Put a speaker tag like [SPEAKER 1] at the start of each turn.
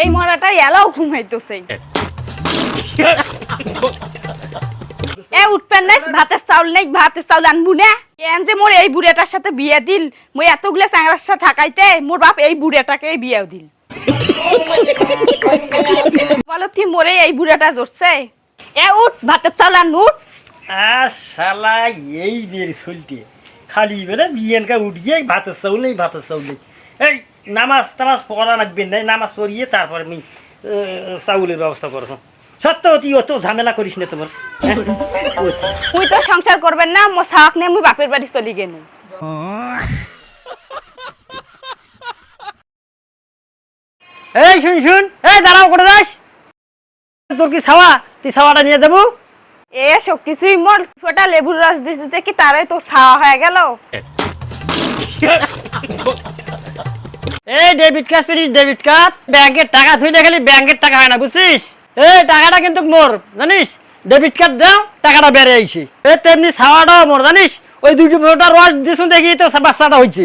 [SPEAKER 1] এই মরাটা এলাও ঘুমাইতেছে। এ, উঠবেন না, ভাতের চাউল নেই, ভাতের চাউল আনবু না। কেন যে মোর এই বুড়েটার সাথে বিয়ে দিল? মই এতগুলো চাংরার সাথে থাকাইতে মোর বাপ এই বুড়েটাকে বিয়েও দিল। বলো কি, মোরে এই বুড়েটা জড়ছে এ, উঠ, ভাতের চাউল আন উঠ
[SPEAKER 2] আর শালা, এই বের চলতে খালি বেলে বিয়েনকা উঠিয়ে ভাতের চাউলেই ভাতের চাউলেই। এই নামাজ টামাজ পড়া লাগবে না নামাজ পড়িয়ে তারপর আমি চাউলের ব্যবস্থা করছ সত্য তুই অত ঝামেলা করিস না তোমার হ্যাঁ? ওই।
[SPEAKER 1] মুই তো সংসার করবেন না মো শাক নিয়ে মুই বাপের বাড়ি চলি গেল
[SPEAKER 2] এই শুন শুন এই দাঁড়াও করে যাস? তোর কি ছাওয়া? তুই ছাওয়াটা নিয়ে যাব?
[SPEAKER 1] এ সব কিছুই মোর ফোটা লেবুর রস দিতে কি তারাই তো ছাওয়া হয়ে গেল?
[SPEAKER 2] এই debit card series debit card, ব্যাংকের টাকা থইলে খালি ব্যাংকের টাকা হয় না, বুঝছিস? এই টাকাটা কিন্তু মোর, জানিস? ডেবিট কার্ড দাও, টাকাটা বেড়ে আইছে। এই তেমনি ছাওয়াটাও মোর, জানিস? ওই দুটো ফোটা রস দিছুন দেখি তো বাচ্চাটা হয়েছে